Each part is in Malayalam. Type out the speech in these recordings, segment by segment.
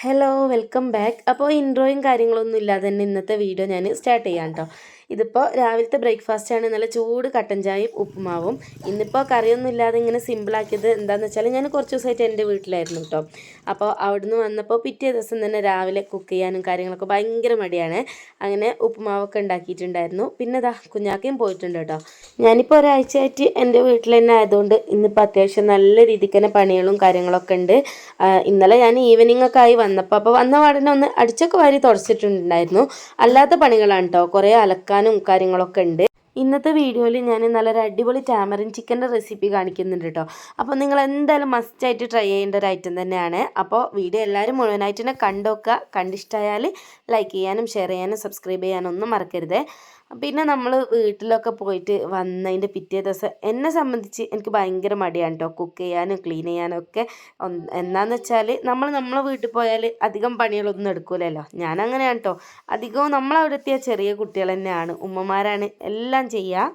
ഹലോ വെൽക്കം ബാക്ക് അപ്പോൾ ഇൻട്രോയും കാര്യങ്ങളൊന്നും ഇല്ലാതെ തന്നെ ഇന്നത്തെ വീഡിയോ ഞാൻ സ്റ്റാർട്ട് ചെയ്യാം കേട്ടോ ഇതിപ്പോൾ രാവിലത്തെ ആണ്. നല്ല ചൂട് കട്ടൻ ചായയും ഉപ്പുമാവും. ഇന്നിപ്പോൾ കറിയൊന്നും ഇല്ലാതെ ഇങ്ങനെ സിമ്പിളാക്കിയത് എന്താണെന്ന് വെച്ചാൽ ഞാൻ കുറച്ച് ദിവസമായിട്ട് എന്റെ വീട്ടിലായിരുന്നു കേട്ടോ അപ്പോൾ അവിടുന്ന് വന്നപ്പോൾ പിറ്റേ ദിവസം തന്നെ രാവിലെ കുക്ക് ചെയ്യാനും കാര്യങ്ങളൊക്കെ ഭയങ്കര മടിയാണ്. അങ്ങനെ ഉപ്പുമാവൊക്കെ ഉണ്ടാക്കിയിട്ടുണ്ടായിരുന്നു. പിന്നെ ദാ കുഞ്ഞാക്കയും പോയിട്ടുണ്ട് കേട്ടോ ഞാനിപ്പോൾ ഒരാഴ്ചയായിട്ട് എന്റെ വീട്ടിൽ തന്നെ ആയതുകൊണ്ട് ഇന്നിപ്പോൾ അത്യാവശ്യം നല്ല രീതിക്ക് തന്നെ പണികളും കാര്യങ്ങളൊക്കെ ഉണ്ട്. ഇന്നലെ ഞാൻ ഈവനിങ് ഒക്കെ ആയി വന്നപ്പോൾ അപ്പോൾ വന്ന പാടിനെ ഒന്ന് അടിച്ചൊക്കെ വാരി തുടച്ചിട്ടുണ്ടായിരുന്നു. അല്ലാത്ത പണികളാണ് കേട്ടോ കുറേ അലക്കാനും കാര്യങ്ങളൊക്കെ ഉണ്ട്. ഇന്നത്തെ വീഡിയോയിൽ ഞാൻ നല്ലൊരു അടിപൊളി ടാമറിൻ ചിക്കന്റെ റെസിപ്പി കാണിക്കുന്നുണ്ട് കേട്ടോ അപ്പോൾ നിങ്ങൾ എന്തായാലും മസ്റ്റായിട്ട് ട്രൈ ചെയ്യേണ്ട ഒരു ഐറ്റം തന്നെയാണ്. അപ്പോൾ വീഡിയോ എല്ലാവരും മുഴുവനായിട്ട് തന്നെ കണ്ടോക്കുക. കണ്ടിഷ്ടമായാൽ ലൈക്ക് ചെയ്യാനും ഷെയർ ചെയ്യാനും സബ്സ്ക്രൈബ് ചെയ്യാനും ഒന്നും മറക്കരുത്. പിന്നെ നമ്മൾ വീട്ടിലൊക്കെ പോയിട്ട് വന്നതിന്റെ പിറ്റേ ദിവസം എന്നെ സംബന്ധിച്ച് എനിക്ക് ഭയങ്കര മടിയാണ് കേട്ടോ കുക്ക് ചെയ്യാനും ക്ലീൻ ചെയ്യാനും ഒക്കെ. എന്താണെന്ന് വെച്ചാൽ നമ്മൾ നമ്മളെ വീട്ടിൽ പോയാൽ അധികം പണികളൊന്നും എടുക്കൂലല്ലോ. ഞാൻ അങ്ങനെയാണ് കേട്ടോ അധികവും നമ്മളവിടെ എത്തിയ ചെറിയ കുട്ടികൾ തന്നെയാണ്. ഉമ്മമാരാണ് എല്ലാം ചെയ്യുക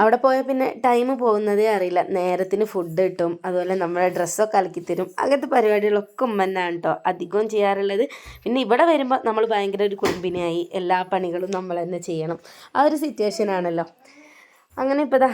അവിടെ പോയാൽ പിന്നെ ടൈം പോകുന്നതേ അറിയില്ല. നേരത്തിന് ഫുഡ് കിട്ടും. അതുപോലെ നമ്മളെ ഡ്രസ്സൊക്കെ അലക്കി തരും. അങ്ങനത്തെ പരിപാടികളൊക്കെ ഉമ്മന്നാണ് കേട്ടോ അധികവും ചെയ്യാറുള്ളത്. പിന്നെ ഇവിടെ വരുമ്പോൾ നമ്മൾ ഭയങ്കര ഒരു കുടുംബിനിയായി. എല്ലാ പണികളും നമ്മൾ തന്നെ ചെയ്യണം. ആ ഒരു സിറ്റുവേഷൻ ആണല്ലോ. അങ്ങനെ ഇപ്പോൾ ദാ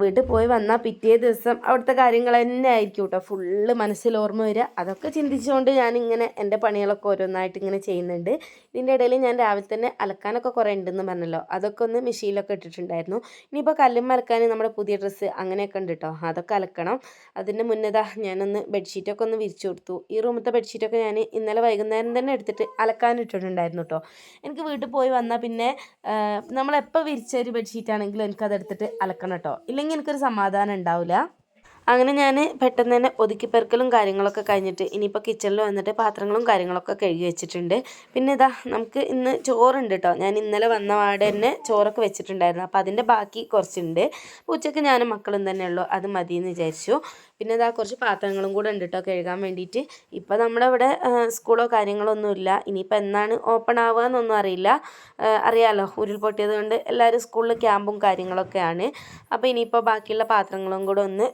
വീട്ടിൽ പോയി വന്നാൽ പിറ്റേ ദിവസം അവിടുത്തെ കാര്യങ്ങൾ തന്നെ ആയിരിക്കും കേട്ടോ ഫുള്ള് മനസ്സിൽ ഓർമ്മ വരിക. അതൊക്കെ ചിന്തിച്ചുകൊണ്ട് ഞാനിങ്ങനെ എന്റെ പണികളൊക്കെ ഓരോന്നായിട്ട് ഇങ്ങനെ ചെയ്യുന്നുണ്ട്. ഇതിന്റെ ഇടയിൽ ഞാൻ രാവിലെ തന്നെ അലക്കാനൊക്കെ കുറേ ഉണ്ടെന്ന് പറഞ്ഞല്ലോ. അതൊക്കെ ഒന്ന് മെഷീനിലൊക്കെ ഇട്ടിട്ടുണ്ടായിരുന്നു. ഇനിയിപ്പോൾ കല്ലും അലക്കാൻ നമ്മുടെ പുതിയ ഡ്രസ്സ് അങ്ങനെയൊക്കെ ഉണ്ട് കേട്ടോ അതൊക്കെ അലക്കണം. അതിന്റെ മുന്നേതാ ഞാനൊന്ന് ബെഡ്ഷീറ്റൊക്കെ ഒന്ന് വിരിച്ചു കൊടുത്തു. ഈ റൂമത്തെ ബെഡ്ഷീറ്റൊക്കെ ഞാൻ ഇന്നലെ വൈകുന്നേരം തന്നെ എടുത്തിട്ട് അലക്കാൻ ഇട്ടിട്ടുണ്ടായിരുന്നു കേട്ടോ എനിക്ക് വീട്ടിൽ പോയി വന്നാൽ പിന്നെ നമ്മളെപ്പോൾ വിരിച്ച ഒരു ബെഡ്ഷീറ്റ് ആണെങ്കിലും എനിക്കത് എടുത്തിട്ട് അലക്കണം കേട്ടോ. ഇല്ലെങ്കിൽ എനിക്കൊരു സമാധാനം ഉണ്ടാവില്ല അങ്ങനെ ഞാൻ പെട്ടെന്ന് തന്നെ ഒതുക്കിപ്പെറുക്കലും കാര്യങ്ങളൊക്കെ കഴിഞ്ഞിട്ട് ഇനിയിപ്പോൾ കിച്ചണിൽ വന്നിട്ട് പാത്രങ്ങളും കാര്യങ്ങളൊക്കെ കഴുകി വെച്ചിട്ടുണ്ട്. പിന്നെ ഇതാ നമുക്ക് ഇന്ന് ചോറുണ്ട് കേട്ടോ. ഞാൻ ഇന്നലെ വന്ന വാട് തന്നെ ചോറൊക്കെ വെച്ചിട്ടുണ്ടായിരുന്നു. അപ്പോൾ അതിന്റെ ബാക്കി കുറച്ചുണ്ട്. ഉച്ചയ്ക്ക് ഞാനും മക്കളും തന്നെ ഉള്ളൂ. അത് മതിയെന്ന് വിചാരിച്ചു. പിന്നെ ഇതാ കുറച്ച് പാത്രങ്ങളും കൂടെ ഉണ്ട് കേട്ടോ കഴുകാൻ വേണ്ടിയിട്ട്. ഇപ്പോൾ നമ്മുടെ ഇവിടെ സ്കൂളോ കാര്യങ്ങളോ ഒന്നുമില്ല ഇനിയിപ്പോൾ എന്നാണ് ഓപ്പൺ ആവുക എന്നൊന്നും അറിയില്ല. അറിയാമല്ലോ ഉരുൾപൊട്ടിയത് കൊണ്ട് എല്ലാവരും സ്കൂളിൽ ക്യാമ്പും കാര്യങ്ങളൊക്കെയാണ്. അപ്പോൾ ഇനിയിപ്പോൾ ബാക്കിയുള്ള പാത്രങ്ങളും കൂടെ ഒന്ന്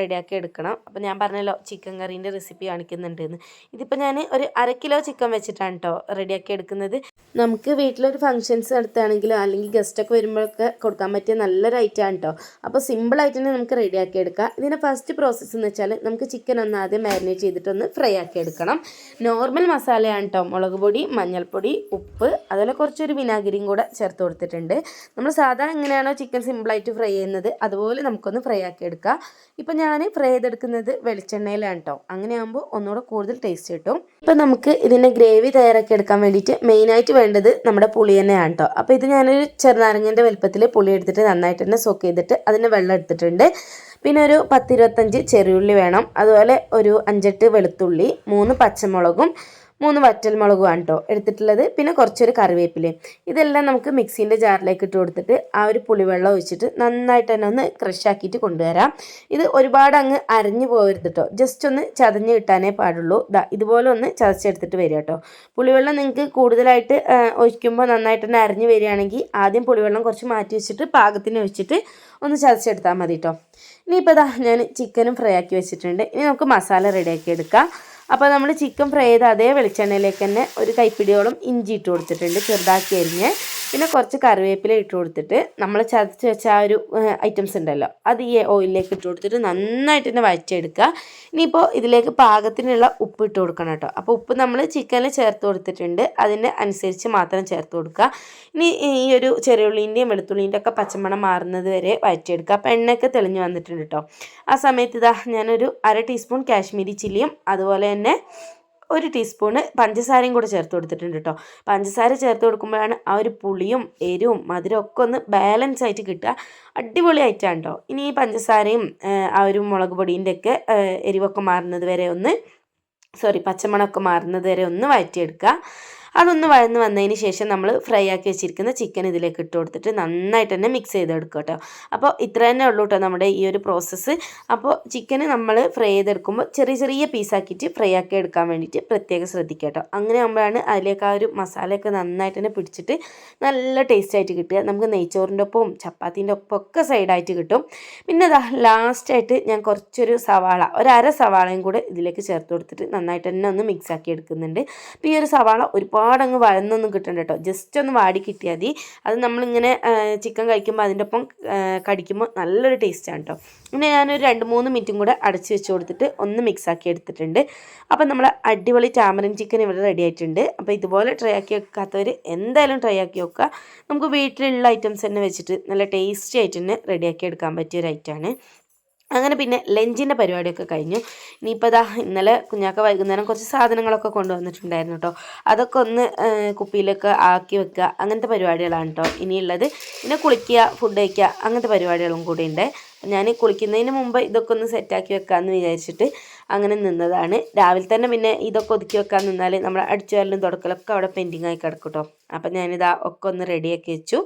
റെഡിയാക്കി എടുക്കണം. അപ്പോൾ ഞാൻ പറഞ്ഞല്ലോ ചിക്കൻ കറീന്റെ റെസിപ്പി കാണിക്കുന്നുണ്ടെന്ന് ഇതിപ്പോൾ ഞാൻ ഒരു അര കിലോ ചിക്കൻ വെച്ചിട്ടാണ് കേട്ടോ റെഡിയാക്കി എടുക്കുന്നത്. നമുക്ക് വീട്ടിലൊരു ഫംഗ്ഷൻസ് നടത്തുകയാണെങ്കിലോ അല്ലെങ്കിൽ ഗസ്റ്റൊക്കെ വരുമ്പോഴൊക്കെ കൊടുക്കാൻ പറ്റിയ നല്ലൊരു ഐറ്റമാണ് കേട്ടോ അപ്പോൾ സിമ്പിളായിട്ട് തന്നെ നമുക്ക് റെഡിയാക്കി എടുക്കാം. ഇതിന്റെ ഫസ്റ്റ് പ്രോസസ്സ് എന്ന് വെച്ചാൽ നമുക്ക് ചിക്കൻ ഒന്ന് ആദ്യം മാരിനേറ്റ് ചെയ്തിട്ടൊന്ന് ഫ്രൈ ആക്കി എടുക്കണം. നോർമൽ മസാലയാണ് കേട്ടോ മുളക് പൊടി മഞ്ഞൾപ്പൊടി ഉപ്പ് അതുപോലെ കുറച്ചൊരു വിനാഗിരിയും കൂടെ ചേർത്ത് കൊടുത്തിട്ടുണ്ട്. നമ്മൾ സാധാരണ എങ്ങനെയാണോ ചിക്കൻ സിമ്പിളായിട്ട് ഫ്രൈ ചെയ്യുന്നത് അതുപോലെ നമുക്കൊന്ന് ഫ്രൈ ആക്കി എടുക്കാം. ഇപ്പം ഞാൻ ഫ്രൈ ചെയ്തെടുക്കുന്നത് വെളിച്ചെണ്ണയിലാണ് കേട്ടോ അങ്ങനെയാകുമ്പോൾ ഒന്നുകൂടെ കൂടുതൽ ടേസ്റ്റ് കിട്ടും. ഇപ്പം നമുക്ക് ഇതിന്റെ ഗ്രേവി തയ്യാറാക്കി എടുക്കാൻ വേണ്ടിയിട്ട് മെയിനായിട്ട് വേണ്ടത് നമ്മുടെ പുളി തന്നെയാണ് കേട്ടോ അപ്പോൾ ഇത് ഞാനൊരു ചെറുനാരങ്ങന്റെ വലുപ്പത്തിൽ പുളി എടുത്തിട്ട് നന്നായിട്ട് തന്നെ സോക്ക് ചെയ്തിട്ട് അതിന് വെള്ളം എടുത്തിട്ടുണ്ട്. പിന്നെ ഒരു പത്തിരുപത്തഞ്ച് ചെറിയുള്ളി വേണം. അതുപോലെ ഒരു അഞ്ചെട്ട് വെളുത്തുള്ളി മൂന്ന് പച്ചമുളകും മൂന്ന് വറ്റൽ വറ്റൽമുളകുമാണ് കേട്ടോ എടുത്തിട്ടുള്ളത്. പിന്നെ കുറച്ചൊരു കറിവേപ്പിലയും. ഇതെല്ലാം നമുക്ക് മിക്സീന്റെ ജാറിലേക്ക് ഇട്ട് കൊടുത്തിട്ട് ആ ഒരു പുളിവെള്ളം ഒഴിച്ചിട്ട് നന്നായിട്ട് തന്നെ ഒന്ന് ക്രഷ് ആക്കിയിട്ട് കൊണ്ടുവരാം. ഇത് ഒരുപാട് അങ്ങ് അരഞ്ഞു പോകരുത് കേട്ടോ ജസ്റ്റ് ഒന്ന് ചതഞ്ഞ് കിട്ടാനേ പാടുള്ളൂ. ഇതുപോലെ ഒന്ന് ചതച്ചെടുത്തിട്ട് വരിക കേട്ടോ പുളിവെള്ളം നിങ്ങൾക്ക് കൂടുതലായിട്ട് ഒഴിക്കുമ്പോൾ നന്നായിട്ട് തന്നെ അരഞ്ഞു വരികയാണെങ്കിൽ ആദ്യം പുളിവെള്ളം കുറച്ച് മാറ്റി വെച്ചിട്ട് പാകത്തിന് വെച്ചിട്ട് ഒന്ന് ചതച്ചെടുത്താൽ മതി കേട്ടോ ഇനിയിപ്പോൾ ഇതാ ഞാൻ ചിക്കനും ഫ്രൈ ആക്കി വെച്ചിട്ടുണ്ട്. ഇനി നമുക്ക് മസാല റെഡിയാക്കി എടുക്കാം. അപ്പോൾ നമ്മൾ ചിക്കൻ ഫ്രൈ ചെയ്ത അതേ വെളിച്ചെണ്ണയിലേക്ക് തന്നെ ഒരു കൈപ്പിടിയോളം ഇഞ്ചി ഇട്ട് കൊടുത്തിട്ടുണ്ട് ചെറുതാക്കി അരിഞ്ഞ്. പിന്നെ കുറച്ച് കറിവേപ്പില ഇട്ട് കൊടുത്തിട്ട് നമ്മൾ ചതച്ച് വെച്ച ആ ഒരു ഐറ്റംസ് ഉണ്ടല്ലോ അത് ഈ ഓയിലിലേക്ക് ഇട്ട് കൊടുത്തിട്ട് നന്നായിട്ട് തന്നെ വഴറ്റിയെടുക്കുക. ഇനിയിപ്പോൾ ഇതിലേക്ക് പാകത്തിനുള്ള ഉപ്പ് ഇട്ട് കൊടുക്കണം കേട്ടോ. അപ്പോൾ ഉപ്പ് നമ്മൾ ചിക്കനിൽ ചേർത്ത് കൊടുത്തിട്ടുണ്ട്. അതിന് അനുസരിച്ച് മാത്രം ചേർത്ത് കൊടുക്കുക. ഇനി ഈ ഒരു ചെറിയുള്ളിന്റെയും വെളുത്തുള്ളീന്റെ ഒക്കെ പച്ചമണം മാറുന്നത് വരെ വഴറ്റിയെടുക്കുക. അപ്പോൾ എണ്ണയൊക്കെ തെളിഞ്ഞ് വന്നിട്ടുണ്ട് കേട്ടോ. ആ സമയത്ത് ഇതാ ഞാനൊരു അര ടീസ്പൂൺ കാശ്മീരി ചില്ലിയും അതുപോലെ തന്നെ ഒരു ടീസ്പൂണ് പഞ്ചസാരയും കൂടെ ചേർത്ത് കൊടുത്തിട്ടുണ്ട് കേട്ടോ പഞ്ചസാര ചേർത്ത് കൊടുക്കുമ്പോഴാണ് ആ ഒരു പുളിയും എരിവും മധുരം ഒക്കെ ഒന്ന് ബാലൻസ് ആയിട്ട് കിട്ടുക. അടിപൊളിയായിട്ടാണ് കേട്ടോ ഇനി ഈ പഞ്ചസാരയും ആ, ഒരു മുളക് പൊടിന്റെ ഒക്കെ എരിവൊക്കെ മാറുന്നത് വരെ ഒന്ന് സോറി പച്ചമണമൊക്കെ മാറുന്നത് വരെ ഒന്ന് വഴറ്റിയെടുക്കുക. അതൊന്ന് വഴന്ന് വന്നതിന് ശേഷം നമ്മൾ ഫ്രൈ ആക്കി വെച്ചിരിക്കുന്ന ചിക്കൻ ഇതിലേക്ക് ഇട്ട് കൊടുത്തിട്ട് നന്നായിട്ട് തന്നെ മിക്സ് ചെയ്തെടുക്കുക കേട്ടോ. അപ്പോൾ ഇത്ര തന്നെ ഉള്ളൂ കേട്ടോ നമ്മുടെ ഈ ഒരു പ്രോസസ്സ് അപ്പോൾ ചിക്കന് നമ്മൾ ഫ്രൈ ചെയ്തെടുക്കുമ്പോൾ ചെറിയ ചെറിയ പീസാക്കിയിട്ട് ഫ്രൈ ആക്കി എടുക്കാൻ വേണ്ടിയിട്ട് പ്രത്യേകം ശ്രദ്ധിക്കുക കേട്ടോ. അങ്ങനെ ആകുമ്പോഴാണ് അതിലേക്ക് ആ ഒരു മസാലയൊക്കെ നന്നായിട്ട് തന്നെ പിടിച്ചിട്ട് നല്ല ടേസ്റ്റ് ആയിട്ട് കിട്ടുക. നമുക്ക് നെയ്ച്ചോറിന്റെ ഒപ്പവും ചപ്പാത്തിന്റെ ഒപ്പം ഒക്കെ സൈഡായിട്ട് കിട്ടും. പിന്നെ അതാ ലാസ്റ്റായിട്ട് ഞാൻ കുറച്ചൊരു സവാള ഒരു അര സവാളയും കൂടെ ഇതിലേക്ക് ചേർത്ത് കൊടുത്തിട്ട് നന്നായിട്ട് തന്നെ ഒന്ന് മിക്സ് ആക്കി എടുക്കുന്നുണ്ട്. അപ്പോൾ ഈ ഒരു സവാള ഒരുപാട് അങ്ങ് വഴന്നൊന്നും കിട്ടണ്ട കേട്ടോ. ജസ്റ്റ് ഒന്ന് വാടി കിട്ടിയാൽ മതി. അത് നമ്മളിങ്ങനെ ചിക്കൻ കഴിക്കുമ്പോൾ അതിന്റെ ഒപ്പം കടിക്കുമ്പോൾ നല്ലൊരു ടേസ്റ്റാണ് കേട്ടോ പിന്നെ ഞാനൊരു രണ്ട് മൂന്ന് മിനിറ്റും കൂടെ അടച്ച് വെച്ച് കൊടുത്തിട്ട് ഒന്ന് മിക്സ് ആക്കി എടുത്തിട്ടുണ്ട്. അപ്പം നമ്മൾ അടിപൊളി ടാമറിൻ ചിക്കൻ ഇവിടെ റെഡി ആയിട്ടുണ്ട്. അപ്പോൾ ഇതുപോലെ ട്രൈ ആക്കി വെക്കാത്തവർ എന്തായാലും ട്രൈ ആക്കി വെക്കുക. നമുക്ക് വീട്ടിലുള്ള ഐറ്റംസ് തന്നെ വെച്ചിട്ട് നല്ല ടേസ്റ്റി ആയിട്ട് തന്നെ റെഡിയാക്കി എടുക്കാൻ പറ്റിയ ഒരു ഐറ്റമാണ് അങ്ങനെ പിന്നെ ലഞ്ചിന്റെ പരിപാടിയൊക്കെ കഴിഞ്ഞു. ഇനിയിപ്പോൾ ഇതാ ഇന്നലെ കുഞ്ഞാക്ക വൈകുന്നേരം കുറച്ച് സാധനങ്ങളൊക്കെ കൊണ്ടുവന്നിട്ടുണ്ടായിരുന്നു കേട്ടോ അതൊക്കെ ഒന്ന് കുപ്പിയിലൊക്കെ ആക്കി വെക്കുക. അങ്ങനത്തെ പരിപാടികളാണ് കേട്ടോ ഇനിയുള്ളത്. പിന്നെ കുളിക്കുക ഫുഡ് കഴിക്കുക അങ്ങനത്തെ പരിപാടികളും കൂടി ഉണ്ട്. ഞാൻ കുളിക്കുന്നതിന് മുമ്പ് ഇതൊക്കെ ഒന്ന് സെറ്റാക്കി വെക്കാമെന്ന് വിചാരിച്ചിട്ട് അങ്ങനെ നിന്നതാണ്. രാവിലെ തന്നെ പിന്നെ ഇതൊക്കെ ഒതുക്കി വെക്കാൻ നിന്നാൽ നമ്മൾ അടിച്ചു വരലും തുടക്കലൊക്കെ അവിടെ പെൻഡിങ് ആയി കിടക്കും കേട്ടോ അപ്പം ഞാനിതാ ഒക്കെ ഒന്ന് റെഡിയാക്കി വെച്ചു.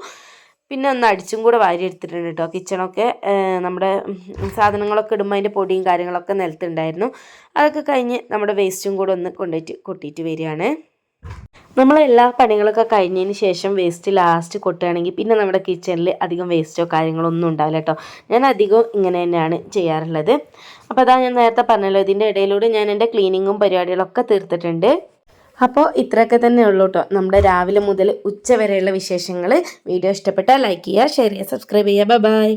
പിന്നെ ഒന്ന് അടിച്ചും കൂടെ വാരി എടുത്തിട്ടുണ്ട് കേട്ടോ കിച്ചണൊക്കെ നമ്മുടെ സാധനങ്ങളൊക്കെ ഇടുമ്പോൾ അതിന്റെ പൊടിയും കാര്യങ്ങളൊക്കെ നിലത്തുണ്ടായിരുന്നു. അതൊക്കെ കഴിഞ്ഞ് നമ്മുടെ വേസ്റ്റും കൂടെ ഒന്ന് കൊണ്ടുപോയിട്ട് കൊട്ടിയിട്ട് വരികയാണ്. നമ്മൾ എല്ലാ പണികളൊക്കെ കഴിഞ്ഞതിന് ശേഷം വേസ്റ്റ് ലാസ്റ്റ് കൊട്ടുകയാണെങ്കിൽ പിന്നെ നമ്മുടെ കിച്ചണിൽ അധികം വേസ്റ്റോ കാര്യങ്ങളോ ഒന്നും ഉണ്ടാവില്ല കേട്ടോ ഞാൻ അധികം ഇങ്ങനെ തന്നെയാണ് ചെയ്യാറുള്ളത്. അപ്പോൾ അതാ ഞാൻ നേരത്തെ പറഞ്ഞല്ലോ ഇതിന്റെ ഇടയിലൂടെ ഞാൻ എന്റെ ക്ലീനിങ്ങും പരിപാടികളൊക്കെ തീർത്തിട്ടുണ്ട്. അപ്പോൾ ഇത്രയൊക്കെ തന്നെ ഉള്ളൂ കേട്ടോ നമ്മുടെ രാവിലെ മുതൽ ഉച്ച വരെയുള്ള വിശേഷങ്ങൾ വീഡിയോ ഇഷ്ടപ്പെട്ടാൽ ലൈക്ക് ചെയ്യുക ഷെയർ ചെയ്യുക സബ്സ്ക്രൈബ് ചെയ്യുക. ബൈ